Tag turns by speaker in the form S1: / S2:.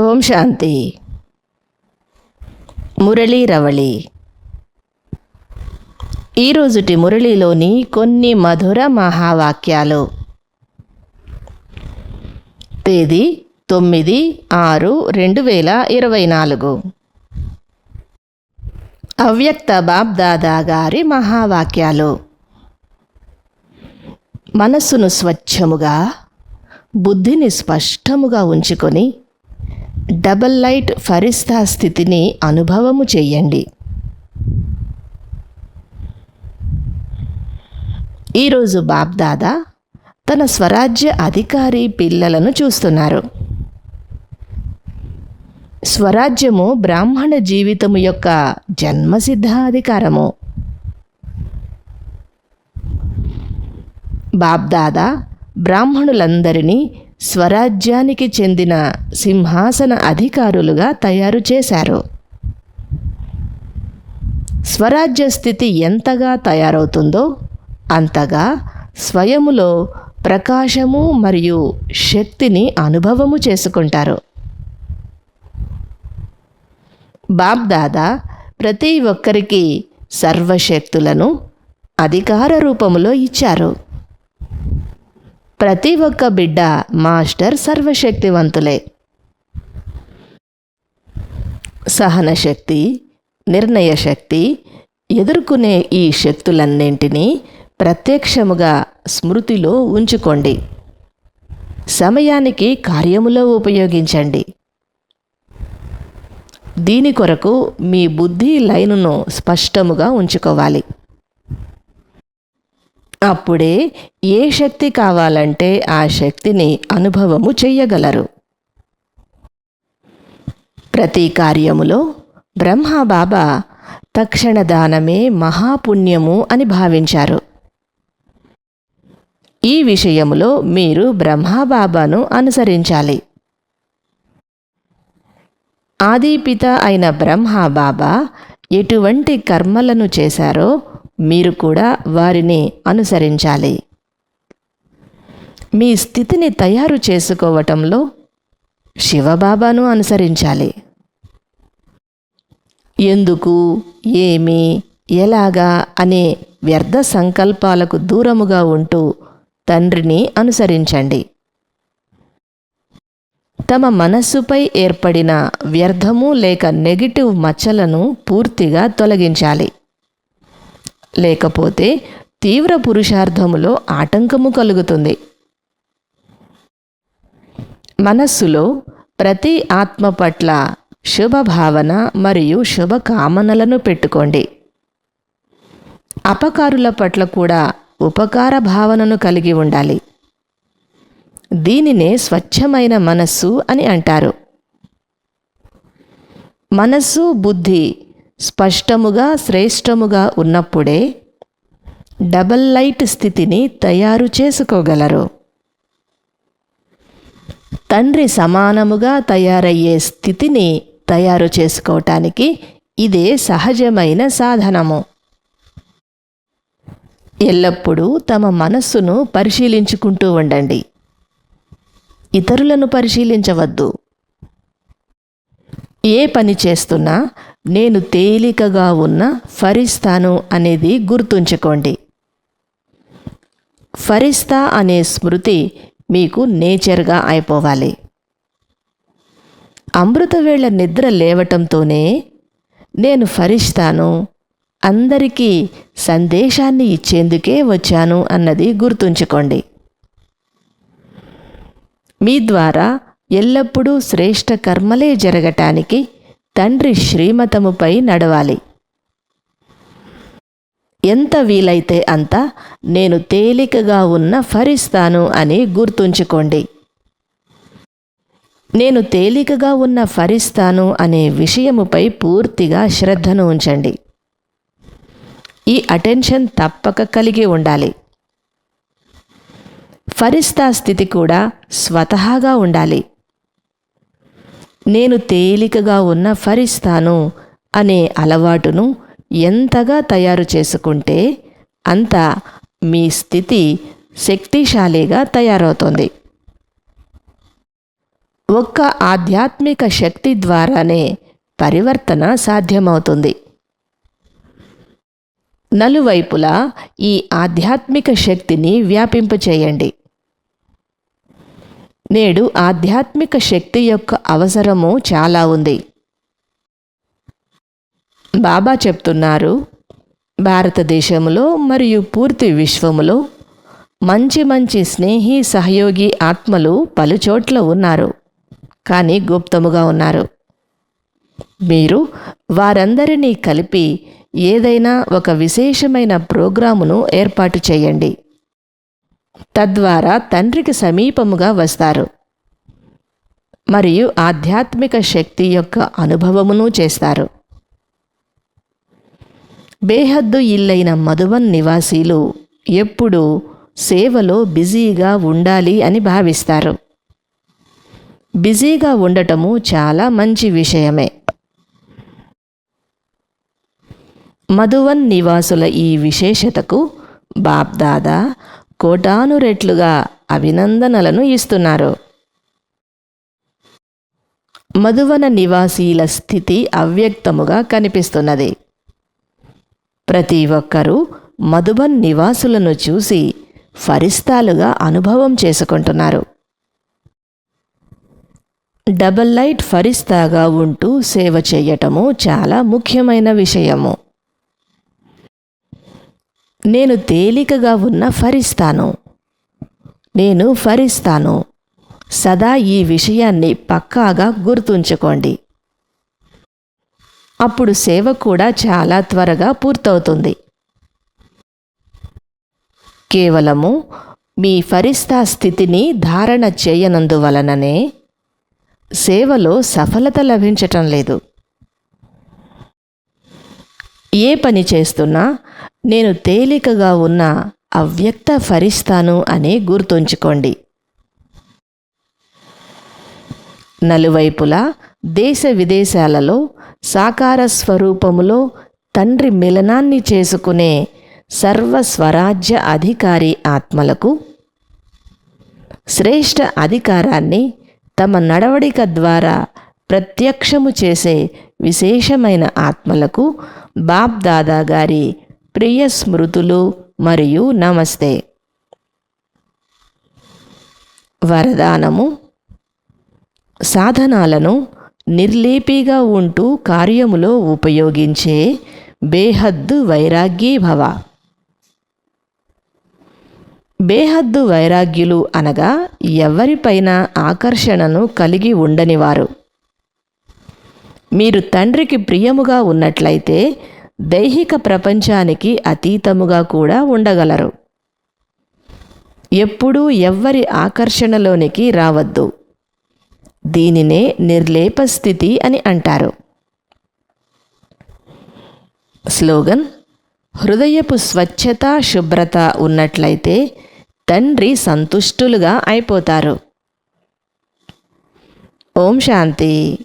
S1: ఓం శాంతి. మురళీ రవళి. ఈరోజుటి మురళిలోని కొన్ని మధుర మహావాక్యాలు. తేదీ తొమ్మిది ఆరు రెండు వేల ఇరవై నాలుగు. అవ్యక్త బాబ్దాదా గారి మహావాక్యాలు. మనస్సును స్వచ్ఛముగా బుద్ధిని స్పష్టముగా ఉంచుకొని డబల్ లైట్ ఫరిస్తా స్థితిని అనుభవము చేయండి ఈరోజు బాబ్దాదా తన స్వరాజ్య అధికారి పిల్లలను చూస్తున్నారు. స్వరాజ్యము బ్రాహ్మణ జీవితము యొక్క జన్మసిద్ధ అధికారము బాబ్దాదా బ్రాహ్మణులందరినీ స్వరాజ్యానికి చెందిన సింహాసన అధికారులుగా తయారు చేశారు. స్వరాజ్య స్థితి ఎంతగా తయారవుతుందో అంతగా స్వయములో ప్రకాశము మరియు శక్తిని అనుభవము చేసుకుంటారు. బాబ్దాదా ప్రతి ఒక్కరికి సర్వశక్తులను అధికార రూపములో ఇచ్చారు. ప్రతి ఒక్క బిడ్డ మాస్టర్ సర్వశక్తివంతులే. సహన శక్తి నిర్ణయ శక్తి ఎదుర్కొనే ఈ శక్తులన్నింటినీ ప్రత్యక్షముగా స్మృతిలో ఉంచుకోండి. సమయానికి కార్యములో ఉపయోగించండి. దీని కొరకు మీ బుద్ధి లైనును స్పష్టముగా ఉంచుకోవాలి. అప్పుడే ఏ శక్తి కావాలంటే ఆ శక్తిని అనుభవము చెయ్యగలరు. ప్రతి కార్యములో బ్రహ్మబాబా తక్షణ దానమే మహాపుణ్యము అని భావించారు. ఈ విషయములో మీరు బ్రహ్మబాబాను అనుసరించాలి. ఆదిపిత అయిన బ్రహ్మబాబా ఎటువంటి కర్మలను చేశారో మీరు కూడా వారిని అనుసరించాలి. మీ స్థితిని తయారు చేసుకోవటంలో శివబాబాను అనుసరించాలి. ఎందుకు ఏమి ఎలాగా అనే వ్యర్థ సంకల్పాలకు దూరముగా ఉంటూ తండ్రిని అనుసరించండి. తమ మనస్సుపై ఏర్పడిన వ్యర్థము లేక నెగిటివ్ మచ్చలను పూర్తిగా తొలగించాలి. లేకపోతే తీవ్ర పురుషార్థములో ఆటంకము కలుగుతుంది. మనస్సులో ప్రతి ఆత్మ పట్ల శుభభావన మరియు శుభకామనలను పెట్టుకోండి. అపకారుల పట్ల కూడా ఉపకార భావనను కలిగి ఉండాలి. దీనినే స్వచ్ఛమైన మనస్సు అని అంటారు. మనస్సు బుద్ధి స్పష్టముగా శ్రేష్టముగా ఉన్నప్పుడే డబల్ లైట్ స్థితిని తయారు చేసుకోగలరు. తండ్రి సమానముగా తయారయ్యే స్థితిని తయారు చేసుకోవటానికి ఇదే సహజమైన సాధనము. ఎల్లప్పుడూ తమ మనస్సును పరిశీలించుకుంటూ ఉండండి. ఇతరులను పరిశీలించవద్దు. ఏ పని చేస్తున్నా నేను తేలికగా ఉన్న ఫరిస్తాను అనేది గుర్తుంచుకోండి. ఫరిస్తా అనే స్మృతి మీకు నేచర్గా అయిపోవాలి. అమృతవేళ నిద్ర లేవటంతోనే నేను ఫరిస్తాను అందరికీ సందేశాన్ని ఇచ్చేందుకే వచ్చాను అన్నది గుర్తుంచుకోండి. మీ ద్వారా ఎల్లప్పుడూ శ్రేష్ట కర్మలే జరగటానికి తండ్రి శ్రీమతముపై నడవాలి. ఎంత వీలైతే అంత నేను తేలికగా ఉన్న ఫరిస్తాను అని గుర్తుంచుకోండి. నేను తేలికగా ఉన్న ఫరిస్తాను అనే విషయముపై పూర్తిగా శ్రద్ధను ఉంచండి. ఈ అటెన్షన్ తప్పక కలిగి ఉండాలి. ఫరిస్తా స్థితి కూడా స్వతహాగా ఉండాలి. నేను తేలికగా ఉన్న ఫరిస్తాను అనే అలవాటును ఎంతగా తయారు చేసుకుంటే అంత మీ స్థితి శక్తిశాలిగా తయారవుతుంది. ఒక్క ఆధ్యాత్మిక శక్తి ద్వారానే పరివర్తన సాధ్యమవుతుంది. నలువైపులా ఈ ఆధ్యాత్మిక శక్తిని వ్యాపింపచేయండి. నేడు ఆధ్యాత్మిక శక్తి యొక్క అవసరము చాలా ఉంది. బాబా చెప్తున్నారు భారతదేశంలో మరియు పూర్తి విశ్వములో మంచి మంచి స్నేహి సహయోగి ఆత్మలు పలుచోట్ల ఉన్నారు. కానీ గుప్తముగా ఉన్నారు. మీరు వారందరినీ కలిపి ఏదైనా ఒక విశేషమైన ప్రోగ్రామును ఏర్పాటు చేయండి. తద్వారా తండ్రికి సమీపముగా వస్తారు. మరియు ఆధ్యాత్మిక శక్తి యొక్క అనుభవమును చేస్తారు. బేహద్దు ఇల్లైన మధువన్ నివాసీలు ఎప్పుడూ సేవలో బిజీగా ఉండాలి అని భావిస్తారు. బిజీగా ఉండటము చాలా మంచి విషయమే. మధువన్ నివాసుల ఈ విశేషతకు బాబ్దాదా కోటాను రెట్లుగా అభినందనలను ఇస్తున్నారు. మధువన నివాసీల స్థితి అవ్యక్తముగా కనిపిస్తున్నది. ప్రతి ఒక్కరూ మధుబన్ నివాసులను చూసి ఫరిస్తాలుగా అనుభవం చేసుకుంటున్నారు. డబల్ లైట్ ఫరిస్తాగా ఉంటూ సేవ చేయటము చాలా ముఖ్యమైన విషయము. నేను తేలికగా ఉన్న ఫరిస్తాను. నేను ఫరిస్తాను. సదా ఈ విషయాన్ని పక్కాగా గుర్తుంచుకోండి. అప్పుడు సేవ కూడా చాలా త్వరగా పూర్తవుతుంది. కేవలము మీ ఫరిస్తా స్థితిని ధారణ చేయనందువలననే సేవలో సఫలత లభించటం లేదు. ఏ పని చేస్తున్నా నేను తేలికగా ఉన్న అవ్యక్త ఫరిస్తాను అని గుర్తుంచుకోండి. నలువైపులా దేశ విదేశాలలో సాకార స్వరూపములో తండ్రి మిలనాన్ని చేసుకునే సర్వస్వరాజ్య అధికారి ఆత్మలకు శ్రేష్ఠ అధికారాన్ని తమ నడవడిక ద్వారా ప్రత్యక్షము చేసే విశేషమైన ఆత్మలకు బాప్ దాదా గారి ప్రియ స్మృతులు మరియు నమస్తే. వరదానము. సాధనాలను నిర్లేపిగా ఉంటూ కార్యములో ఉపయోగించే బేహద్దు వైరాగ్యీభవ బేహద్దు వైరాగ్యులు అనగా ఎవరిపైన ఆకర్షణను కలిగి ఉండనివారు. మీరు తండ్రికి ప్రియముగా ఉన్నట్లయితే దైహిక ప్రపంచానికి అతీతముగా కూడా ఉండగలరు. ఎప్పుడూ ఎవ్వరి ఆకర్షణలోనికి రావద్దు. దీనినే నిర్లేప స్థితి అని అంటారు. స్లోగన్ హృదయపు స్వచ్ఛత శుభ్రత ఉన్నట్లయితే తండ్రి సంతుష్టులుగా అయిపోతారు. ఓం శాంతి.